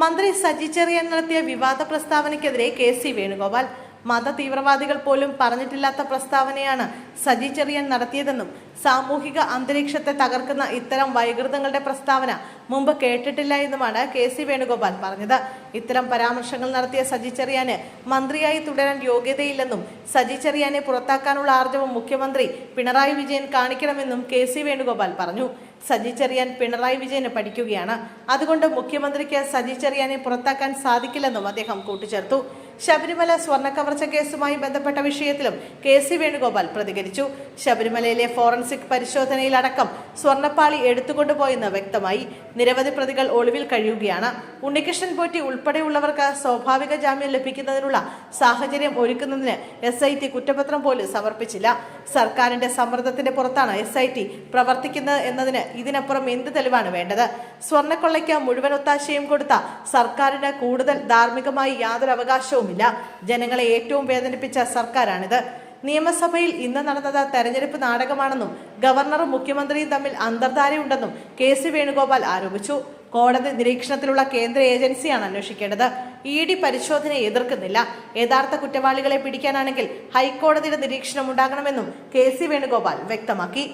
മന്ത്രി സജി ചെറിയൻ നടത്തിയ വിവാദ പ്രസ്താവനയ്ക്കെതിരെ കെ സി വേണുഗോപാൽ. മത തീവ്രവാദികൾ പോലും പറഞ്ഞിട്ടില്ലാത്ത പ്രസ്താവനയാണ് സജി ചെറിയൻ നടത്തിയതെന്നും സാമൂഹിക അന്തരീക്ഷത്തെ തകർക്കുന്ന ഇത്തരം വൈകൃതങ്ങളുടെ പ്രസ്താവന മുമ്പ് കേട്ടിട്ടില്ല എന്നുമാണ് കെ സി വേണുഗോപാൽ പറഞ്ഞത്. ഇത്തരം പരാമർശങ്ങൾ നടത്തിയ സജി ചെറിയാന് മന്ത്രിയായി തുടരാൻ യോഗ്യതയില്ലെന്നും സജി ചെറിയാനെ പുറത്താക്കാനുള്ള ആർജവം മുഖ്യമന്ത്രി പിണറായി വിജയൻ കാണിക്കണമെന്നും കെ സി വേണുഗോപാൽ പറഞ്ഞു. സജി ചെറിയാൻ പിണറായി വിജയന് പഠിക്കുകയാണ്. അതുകൊണ്ട് മുഖ്യമന്ത്രിക്ക് സജി ചെറിയാനെ പുറത്താക്കാൻ സാധിക്കില്ലെന്നും അദ്ദേഹം കൂട്ടിച്ചേർത്തു. ശബരിമല സ്വർണ കവർച്ച കേസുമായി ബന്ധപ്പെട്ട വിഷയത്തിലും കെ സി വേണുഗോപാൽ പ്രതികരിച്ചു. ശബരിമലയിലെ ഫോറൻസിക് പരിശോധനയിലടക്കം സ്വർണപ്പാളി എടുത്തുകൊണ്ടുപോയെന്ന് വ്യക്തമായി നിരവധി പ്രതികൾ ഒളിവിൽ കഴിയുകയാണ്. ഉണ്ണികൃഷ്ണൻ പോറ്റി ഉൾപ്പെടെയുള്ളവർക്ക് സ്വാഭാവിക ജാമ്യം ലഭിക്കുന്നതിനുള്ള സാഹചര്യം ഒരുക്കുന്നതിന് എസ് ഐ ടി കുറ്റപത്രം പോലും സമർപ്പിച്ചില്ല. സർക്കാരിന്റെ സമ്മർദ്ദത്തിന്റെ പുറത്താണ് എസ് ഐ ടി പ്രവർത്തിക്കുന്നത് എന്നതിന് ഇതിനപ്പുറം എന്ത് തെളിവാണ് വേണ്ടത്? സ്വർണക്കൊള്ളയ്ക്ക് മുഴുവൻ ഒത്താശയും കൊടുത്ത സർക്കാരിന് കൂടുതൽ ധാർമ്മികമായി യാതൊരു അവകാശവുമില്ല ജനങ്ങളെ ഏറ്റവും വേദനിപ്പിച്ച സർക്കാരാണിത്. നിയമസഭയിൽ ഇന്ന് നടന്നത് തെരഞ്ഞെടുപ്പ് നാടകമാണെന്നും ഗവർണറും മുഖ്യമന്ത്രിയും തമ്മിൽ അന്തർധാരയുണ്ടെന്നും കെ സി വേണുഗോപാൽ ആരോപിച്ചു. കോടതി നിരീക്ഷണത്തിലുള്ള കേന്ദ്ര ഏജൻസിയാണ് അന്വേഷിക്കേണ്ടത്. E D പരിശോധനയെ എതിർക്കുന്നില്ല. യഥാർത്ഥ കുറ്റവാളികളെ പിടിക്കാനാണെങ്കിൽ ഹൈക്കോടതിയുടെ നിരീക്ഷണം ഉണ്ടാകണമെന്നും കെ സി വേണുഗോപാൽ വ്യക്തമാക്കി.